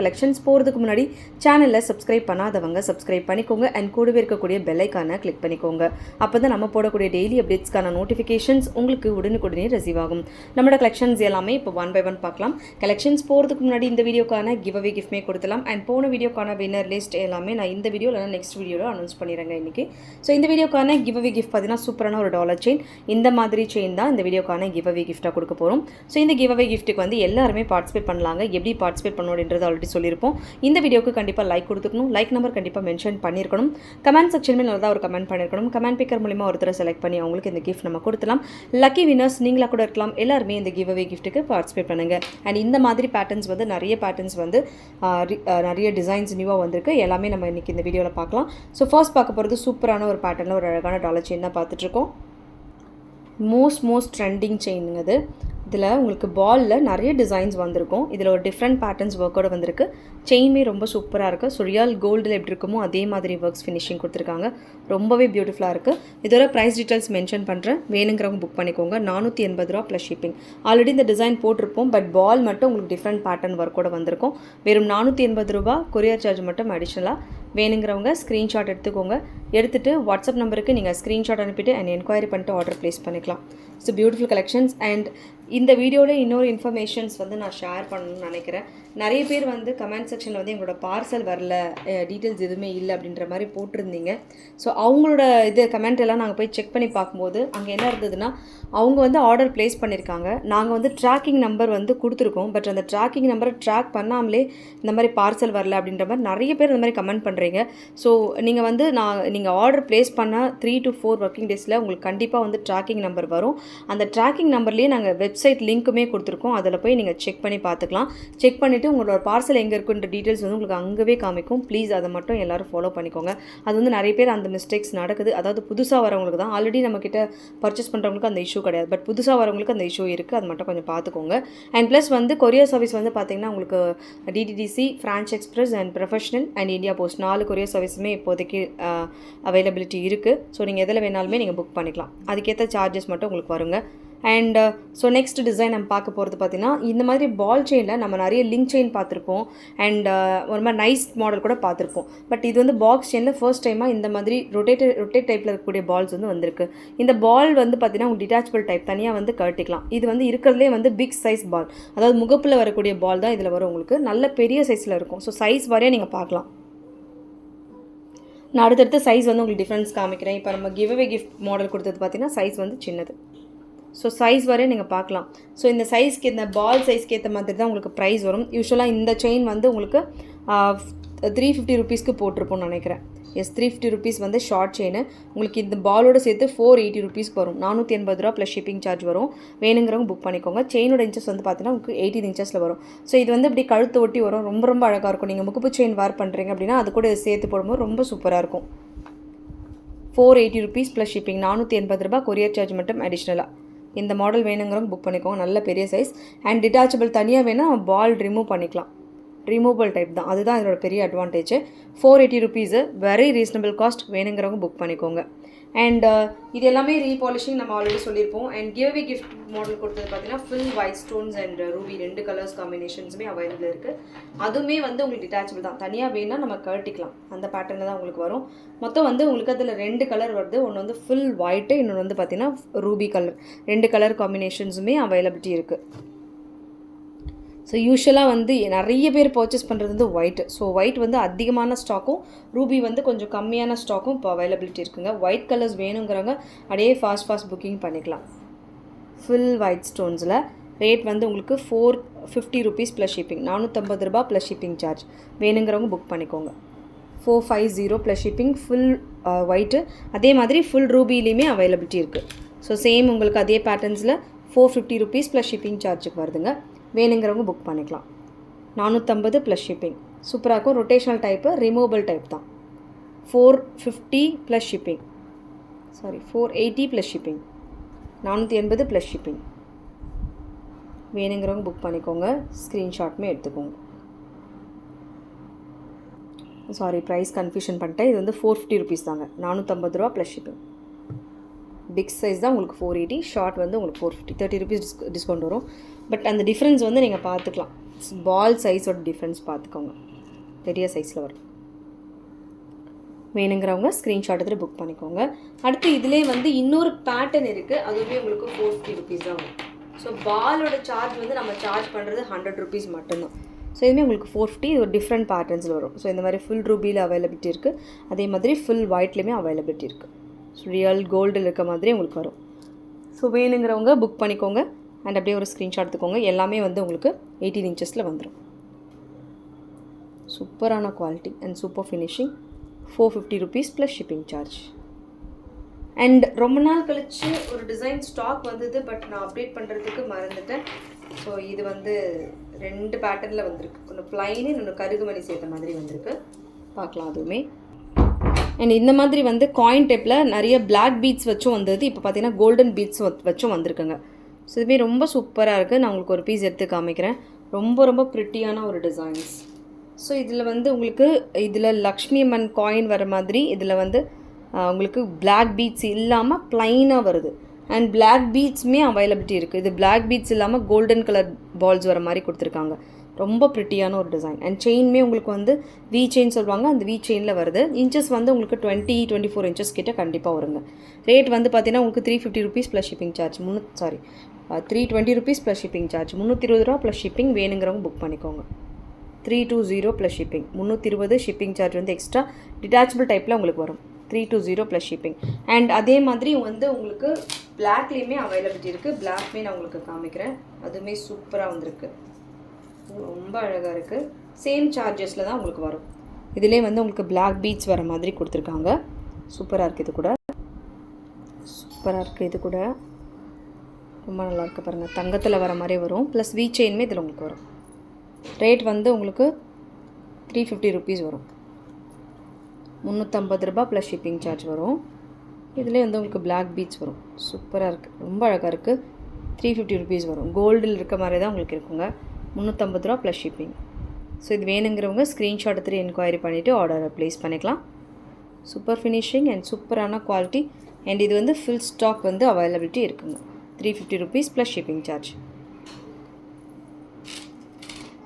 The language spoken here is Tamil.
கலெக்ஷன்ஸ் போகிறதுக்கு முன்னாடி சேனலில் சப்ஸ்கிரைப் பண்ணாதவங்க சப்ஸ்கிரைப் பண்ணிக்கோங்க. அண்ட் கூடவே இருக்கக்கூடிய பெல்லைக்கான கிளிக் பண்ணிக்கோங்க. அப்போ தான் நம்ம போடக்கூடிய டெய்லி அப்டேட்ஸ்க்கான நோட்டிஃபிகேஷன்ஸ் உங்களுக்கு உடனுக்குடனே ரிசீவ் ஆகும். நம்மளோட கலெக்ஷன்ஸ் எல்லாமே இப்போ ஒன் பை ஒன் பார்க்கலாம். கலெக்ஷன்ஸ் போகிறதுக்கு முன்னாடி இந்த வீடியோக்கான கிவ் அவே கிஃப்ட்மே கொடுத்தலாம் அண்ட் போன வீடியோக்கான வின்னர் லிஸ்ட் எல்லாமே நான் இந்த வீடியோ இல்லைனா நெக்ஸ்ட் வீடியோவில் அனௌன்ஸ் பண்ணிடுறேங்க இன்றைக்கி ஸோ இந்த வீடியோக்கான கிவ் அவே கிஃப்ட் பார்த்தீங்கன்னா சூப்பரான ஒரு டாலர் செயின் இந்த மாதிரி செயின் தான் இந்த வீடியோக்கான கிவ் அவே கிஃப்ட்டாக கொடுக்க போகிறோம் ஸோ இந்த கிவ் அவே கிஃப்ட்டுக்கு வந்து எல்லாருமே பார்ட்டிசிபேட் பண்ணலாங்க. எப்படி பார்ட்டிசிபேட் பண்ணணும் அப்படின்றது ஆல்ரெடி சொல்லியிருப்போம். இந்த வீடியோக்கு கண்டிப்பாக லைக் கொடுத்துக்கணும். லைக் நம்பர் கண்டிப்பாக மென்ஷன் பண்ணியிருக்கணும். கமெண்ட் செக்ஷனில் நல்லா ஒரு கமெண்ட் பண்ணியிருக்கணும். கமெண்ட் பிக்கர் மூலிமா ஒருத்தரை செலக்ட் பண்ணி அவங்களுக்கு இந்த கிஃப்ட் நம்ம கொடுத்துலாம். லக்கி வினர்ஸ் நீங்களாக கூட இருக்கலாம். எல்லாருமே இந்த கிவ் அவே கிஃப்ட்டுக்கு பார்ட்டிசிபேட் பண்ணுங்கள் அண்ட் இந்த மாதிரி பேட்டர்ன்ஸ் வந்து நிறைய பேட்டர்ன்ஸ் வந்து ரி- நிறைய டிசைன்ஸ் நியூவாக வந்திருக்கு. எல்லாமே நம்ம இன்றைக்கி இந்த வீடியோவில் பார்க்கலாம். ஸோ ஃபர்ஸ்ட் பார்க்க போகிறது சூப்பரான ஒரு பேட்டர்னில் ஒரு அழகான டாலர் செயின் தான் பார்த்துட்ருக்கோம் மோஸ்ட் மோஸ்ட் ட்ரெண்டிங் செயினுங்க அது இதில் உங்களுக்கு பாலில் நிறைய டிசைன்ஸ் வந்திருக்கும். இதில் ஒரு டிஃப்ரெண்ட் பேட்டர்ன்ஸ் ஒர்க்கோட வந்திருக்கு. செயினுமே ரொம்ப சூப்பராக இருக்குது ஸோ ரியல் கோல்டில் எப்படி இருக்குமோ அதே மாதிரி ஒர்க்ஸ் ஃபினிஷிங் கொடுத்துருக்காங்க. ரொம்பவே பியூட்டிஃபுல்லாக இருக்குது இதோட ப்ரைஸ் டீட்டெயில்ஸ் மென்ஷன் பண்ணுறேன் வேணுங்கிறவங்க புக் பண்ணிக்கோங்க. நானூற்றி எண்பது ரூபா ப்ளஸ் ஷிப்பிங் ஆல்ரெடி இந்த டிசைன் போட்டிருப்போம். பட் பால் மட்டும் உங்களுக்கு டிஃப்ரெண்ட் பேட்டர்ன் ஒர்க்கோட வந்திருக்கும். வெறும் நானூற்றி எண்பது ரூபா கொரியர் சார்ஜ் மட்டும் அடிஷ்னலாக வேணுங்கிறவங்க ஸ்க்ரீன்ஷாட் எடுத்துக்கோங்க. எடுத்துகிட்டு வாட்ஸ்அப் நம்பருக்கு நீங்கள் ஸ்க்ரீன்ஷாட் அனுப்பிட்டு அண்ட் என்கொயரி பண்ணிட்டு ஆர்டர் ப்ளேஸ் பண்ணிக்கலாம். ஸோ பியூட்டிஃபுல் கலெக்ஷன்ஸ் அண்ட் இந்த வீடியோவில் இன்னொரு இன்ஃபர்மேஷன்ஸ் வந்து நான் ஷேர் பண்ணணும்னு நினைக்கிறேன். நிறைய பேர் வந்து கமெண்ட் செக்ஷனில் வந்து எங்களோட பார்சல் வரல டீட்டெயில்ஸ் எதுவுமே இல்லை அப்படின்ற மாதிரி போட்டிருந்தீங்க. ஸோ அவங்களோட இது கமெண்ட் எல்லாம் நாங்கள் போய் செக் பண்ணி பார்க்கும்போது அங்கே என்ன இருந்ததுன்னா அவங்க வந்து ஆர்டர் ப்ளேஸ் பண்ணியிருக்காங்க நாங்கள் வந்து ட்ராக்கிங் நம்பர் வந்து கொடுத்துருக்கோம். பட் அந்த ட்ராக்கிங் நம்பரை ட்ராக் பண்ணாமலே இந்த மாதிரி பார்சல் வரல அப்படின்ற மாதிரி நிறைய பேர் இந்த மாதிரி கமெண்ட் பண்ணுறீங்க ஸோ நீங்கள் வந்து நான் நீங்கள் ஆர்டர் ப்ளேஸ் பண்ண த்ரீ டு ஃபோர் ஒர்க்கிங் டேஸில் உங்களுக்கு கண்டிப்பாக வந்து ட்ராக்கிங் நம்பர் வரும். அந்த ட்ராக்கிங் நம்பர்லேயே நாங்கள் வெப்சைட் லிங்க்குமே கொடுத்துருக்கோம். அதில் போய் நீங்கள் செக் பண்ணி பார்த்துக்கலாம். செக் பண்ணிவிட்டு உங்களோட பார்சல் எங்கே இருக்குன்ற டீட்டெயில்ஸ் வந்து உங்களுக்கு அங்கேவே காமிக்கும். ப்ளீஸ் அதை மட்டும் எல்லோரும் ஃபாலோ பண்ணிக்கோங்க. அது வந்து நிறைய பேர் அந்த மிஸ்டேக்ஸ் நடக்குது. அதாவது புதுசாக வரவங்களுக்கு தான். ஆல்ரெடி நம்மக்கிட்ட பர்ச்சேஸ் பண்ணுறவங்களுக்கு அந்த இஷ்யூ கிடையாது. பட் புதுசாக வரவங்களுக்கு அந்த இஷ்யூ இருக்குது அது மட்டும் கொஞ்சம் பார்த்துக்கோங்க. அண்ட் ப்ளஸ் வந்து கொரியர் சர்வீஸ் வந்து பார்த்தீங்கன்னா உங்களுக்கு DTDC Franch express and professional and India post நாலு கொரியர் சர்வீஸுமே இப்போதைக்கு அவைலபிலிட்டி இருக்குது ஸோ நீங்கள் எதில் வேணாலுமே நீங்கள் புக் பண்ணிக்கலாம். அதுக்கேற்ற சார்ஜஸ் மட்டும் உங்களுக்கு வருங்க. அண்ட் ஸோ நெக்ஸ்ட் டிசைன் நம்ம பார்க்க போகிறது பார்த்தீங்கன்னா இந்த மாதிரி பால் செயினில் நம்ம நிறைய லிங்க் செயின் பார்த்துருப்போம். அண்ட் uh, ஒரு மாதிரி நைஸ் மாடல் கூட பார்த்துருப்போம். பட் இது வந்து பாக்ஸ் செயினில் ஃபர்ஸ்ட் டைமாக இந்த மாதிரி ரொட்டேட் ரொட்டேட் டைப்பில் இருக்கக்கூடிய பால்ஸ் வந்து வந்திருக்கு. இந்த பால் வந்து பார்த்தீங்கன்னா உங்களுக்கு டிட்டாச்சபிள் டைப் தனியாக வந்து கட்டிக்கலாம் இது வந்து இருக்கிறதுலே வந்து பிக் சைஸ் பால் அதாவது முகப்பில் வரக்கூடிய பால் தான் இதில் வரும் உங்களுக்கு. நல்ல பெரிய சைஸில் இருக்கும். ஸோ சைஸ் வரையாக நீங்கள் பார்க்கலாம். நான் அடுத்தடுத்த சைஸ் வந்து உங்களுக்கு டிஃப்ரென்ஸ் காமிக்கிறேன். இப்போ நம்ம கிவ் அவே கிஃப்ட் மாடல் கொடுத்தது பார்த்தீங்கன்னா சைஸ் வந்து சின்னது. ஸோ சைஸ் வரையும் நீங்கள் பார்க்கலாம். ஸோ இந்த சைஸ்க்கு இந்த பால் சைஸ்க்கு ஏற்ற மாதிரி தான் உங்களுக்கு ப்ரைஸ் வரும். யூஸ்வலாக இந்த செயின் வந்து உங்களுக்கு த்ரீ ஃபிஃப்டி ருபீஸ்க்கு போட்டிருப்போம்னு நினைக்கிறேன். எஸ் த்ரீ ஃபிஃப்டி ருபீஸ் வந்து ஷார்ட் செயின் உங்களுக்கு இந்த பாலோட சேர்த்து ஃபோர் எயிட்டி ருபீஸ்க்கு வரும். நானூற்றி எண்பது ரூபா ப்ளஸ் ஷிப்பிங் சார்ஜ் வரும். வேணுங்கிறவங்க புக் பண்ணிக்கோங்க. செயினோட இன்ச்சஸ் வந்து பார்த்தீங்கன்னா உங்களுக்கு எயிட்டீன் இன்ச்சஸில் வரும். ஸோ இது வந்து இப்படி கழுத்து ஒட்டி வரும். ரொம்ப ரொம்ப அழகாக இருக்கும். நீங்கள் முகப்பு செயின் வேர் பண்ணுறீங்க அப்படின்னா அது கூட சேர்த்து போடும்போது ரொம்ப சூப்பராக இருக்கும். Four eighty rupees plus shipping நானூற்றி எண்பது ரூபாய் கொரியர் சார்ஜ் மட்டும் அடிஷ்னலாக இந்த மாடல் வேணுங்கிறவங்க புக் பண்ணிக்கோங்க. நல்ல பெரிய சைஸ் அண்ட் டிட்டாச்சபிள் தனியாக வேணால் பால் ரிமூவ் பண்ணிக்கலாம். ரிமூவல் டைப் தான். அதுதான் இதோட பெரிய advantage four eighty rupees very reasonable cost வேணுங்கிறவங்க புக் பண்ணிக்கோங்க. அண்ட் uh, இது எல்லாமே ரீபாலிஷிங் நம்ம ஆல்ரெடி சொல்லியிருப்போம். அண்ட் கிவ்வே கிஃப்ட் மாடல் கொடுத்தது பார்த்தீங்கன்னா full white stones and ruby ரெண்டு கலர்ஸ் காம்பினேஷன்ஸுமே அவைலபிள் இருக்குது அதுவுமே வந்து உங்களுக்கு டிட்டாச்சபிள் தான். தனியாக வேணா நம்ம கழட்டிக்கலாம். அந்த பேட்டர்னில் தான் உங்களுக்கு வரும். மொத்தம் வந்து உங்களுக்கு அதில் ரெண்டு கலர் வருது. ஒன்று வந்து ஃபுல் ஒயிட்டு இன்னொன்று வந்து பார்த்தீங்கன்னா ரூபி கலர் ரெண்டு கலர் காம்பினேஷன்ஸுமே அவைலபிலிட்டி இருக்குது ஸோ யூஸ்வலாக வந்து நிறைய பேர் பர்ச்சேஸ் பண்ணுறது வந்து ஒயிட் ஸோ ஒயிட் வந்து அதிகமான ஸ்டாக்கும் ரூபி வந்து கொஞ்சம் கம்மியான ஸ்டாக்கும் இப்போ அவைலபிலிட்டி இருக்குங்க. ஒயிட் கலர்ஸ் வேணுங்கிறவங்க அப்படியே ஃபாஸ்ட் ஃபாஸ்ட் புக்கிங் பண்ணிக்கலாம். ஃபுல் ஒயிட் ஸ்டோன்ஸில் ரேட் வந்து உங்களுக்கு four fifty rupees plus shipping நானூற்றம்பது ரூபா ப்ளஸ் ஷிப்பிங் சார்ஜ் வேணுங்கிறவங்க புக் பண்ணிக்கோங்க. Four five zero plus shipping full white அதே மாதிரி ஃபுல் ரூபிலையுமே அவைலபிலிட்டி இருக்குது ஸோ சேம் உங்களுக்கு அதே பேட்டர்ன்ஸில் four fifty rupees plus shipping சார்ஜுக்கு வருதுங்க. வேணுங்கிறவங்க புக் பண்ணிக்கலாம். நானூற்றம்பது ப்ளஸ் ஷிப்பிங் சூப்பராக இருக்கும். ரொட்டேஷனல் டைப்பு ரிமூவபிள் டைப் தான். Four fifty plus shipping sorry four eighty plus shipping நானூற்றி எண்பது ப்ளஸ் ஷிப்பிங் வேணுங்கிறவங்க புக் பண்ணிக்கோங்க. ஸ்க்ரீன்ஷாட்டுமே எடுத்துக்கோங்க. சாரி ப்ரைஸ் கன்ஃபியூஷன் பண்ணிட்டேன். இது வந்து ஃபோர் ஃபிஃப்டி ருபீஸ் தாங்க. நானூற்றம்பது ரூபா ப்ளஸ் ஷிப்பிங் பிக் சைஸ் தான் உங்களுக்கு ஃபோர் எயிட்டி ஷார்ட் வந்து உங்களுக்கு four fifty thirty rupees dis discount வரும். பட் அந்த டிஃப்ரென்ஸ் வந்து நீங்கள் பார்த்துக்கலாம். பால் சைஸோட டிஃப்ரென்ஸ் பார்த்துக்கோங்க. பெரிய சைஸில் வரும். வேணுங்கிறவங்க ஸ்க்ரீன்ஷாட் எடுத்துகிட்டு புக் பண்ணிக்கோங்க. அடுத்து இதிலே வந்து இன்னொரு பேட்டர்ன் இருக்குது அதுவுமே உங்களுக்கு ஃபோர் ஃபிஃப்டி ருபீஸ் தான் வரும். ஸோ பாலோட சார்ஜ் வந்து நம்ம சார்ஜ் பண்ணுறது ஹண்ட்ரட் ருபீஸ் மட்டும்தான். ஸோ இதுவுமே உங்களுக்கு ஃபோர் ஃபிஃப்டி ஒரு டிஃப்ரெண்ட் பேட்டர்ன்ஸில் வரும். ஸோ இந்த மாதிரி ஃபுல் ரூபியில் அவைலபிலிட்டி இருக்குது அதே மாதிரி ஃபுல் ஒயிட்லேயுமே அவைலபிலிட்டி இருக்குது ரியல் கோல்டில் இருக்க மாதிரி உங்களுக்கு வரும். ஸோ வேணுங்கிறவங்க புக் பண்ணிக்கோங்க. அண்ட் அப்படியே ஒரு ஸ்க்ரீன்ஷாட் எடுத்துக்கோங்க. எல்லாமே வந்து உங்களுக்கு எயிட்டீன் இன்ச்சஸில் வந்துடும் சூப்பரான quality and super finishing four fifty rupees plus shipping charge and ரொம்ப நாள் கழித்து ஒரு டிசைன் ஸ்டாக் வந்தது பட் நான் அப்டேட் பண்ணுறதுக்கு மறந்துட்டேன். ஸோ இது வந்து ரெண்டு பேட்டர்னில் வந்திருக்கு. ஒன்று பிளைனு இன்னொன்று கருகுமணி சேர்த்த மாதிரி வந்திருக்கு. பார்க்கலாம் அதுவுமே. அண்ட் இந்த மாதிரி வந்து காயின் டைப்பில் நிறைய பிளாக் பீட்ஸ் வச்சும் வந்தது. இப்போ பார்த்தீங்கன்னா கோல்டன் பீட்ஸ் வச்சும் வந்திருக்குங்க. ஸோ இதுவே ரொம்ப சூப்பராக இருக்குது நான் உங்களுக்கு ஒரு பீஸ் எடுத்து காமிக்கிறேன். ரொம்ப ரொம்ப ப்ரிட்டியான ஒரு டிசைன்ஸ் ஸோ இதில் வந்து உங்களுக்கு இதில் லக்ஷ்மி அம்மன் காயின் வர மாதிரி இதில் வந்து உங்களுக்கு பிளாக் பீட்ஸ் இல்லாமல் ப்ளைனாக வருது. அண்ட் பிளாக் பீட்ஸுமே அவைலபிலிட்டி இருக்குது இது பிளாக் பீட்ஸ் இல்லாமல் கோல்டன் கலர் பால்ஸ் வர மாதிரி கொடுத்துருக்காங்க. ரொம்ப ப்ரிட்டியான ஒரு டிசைன் அண்ட் செயின்மே உங்களுக்கு வந்து வி செயின் சொல்லுவாங்க அந்த வி செயினில் வருது. இன்ச்சஸ் வந்து உங்களுக்கு டுவெண்ட்டி டுவெண்ட்டி ஃபோர் இன்ச்சஸ் கிட்டே கண்டிப்பாக வருங்க. ரேட் வந்து பார்த்தீங்கன்னா உங்களுக்கு three fifty rupees plus shipping charge முந்நூ sorry three twenty rupees plus shipping charge முந்நூற்றி இருபது ரூபா ப்ளஸ் ஷிப்பிங் வேணுங்கிறவங்க புக் பண்ணிக்கோங்க. Three two zero plus shipping முந்நூற்றி இருபது ஷிப்பிங் சார்ஜ் வந்து எக்ஸ்ட்ரா டிட்டாச்சபிள் டைப்பில் உங்களுக்கு வரும். Three two zero plus shipping and அதே மாதிரி வந்து உங்களுக்கு பிளாக்லேயுமே அவைலபிலிட்டி இருக்குது பிளாக்மே நான் உங்களுக்கு காமிக்கிறேன். அதுவுமே சூப்பராக வந்திருக்கு. ரொம்ப அழகாக இருக்குது சேம் சார்ஜஸில் தான் உங்களுக்கு வரும். இதிலே வந்து உங்களுக்கு பிளாக் பீட்ஸ் வர மாதிரி கொடுத்துருக்காங்க. சூப்பராக இருக்குது இது கூட. சூப்பராக இருக்குது இது கூட. ரொம்ப நல்லா இருக்குது பாருங்கள் தங்கத்தில் வர மாதிரி வரும். ப்ளஸ் வீ செயின்மே இதில் உங்களுக்கு வரும். ரேட் வந்து உங்களுக்கு த்ரீ ஃபிஃப்டி ருபீஸ் வரும். முந்நூற்றம்பது ரூபா ப்ளஸ் ஷிப்பிங் சார்ஜ் வரும். இதுலேயே வந்து உங்களுக்கு பிளாக் பீட்ஸ் வரும். சூப்பராக இருக்குது ரொம்ப அழகாக இருக்குது த்ரீ ஃபிஃப்டி ருபீஸ் வரும். கோல்டில் இருக்க மாதிரி தான் உங்களுக்கு இருக்குங்க. முந்நூற்றம்பது ரூபா ப்ளஸ் ஷிப்பிங் ஸோ இது வேணுங்கிறவங்க ஸ்க்ரீன்ஷாட் எடுத்துகிட்டு என்கொயரி பண்ணிவிட்டு ஆர்டரை ப்ளேஸ் பண்ணிக்கலாம். சூப்பர் ஃபினிஷிங் அண்ட் சூப்பரான குவாலிட்டி அண்ட் இது வந்து ஃபுல் ஸ்டாக் வந்து அவைலபிலிட்டி இருக்குங்க. Three fifty rupees plus shipping charge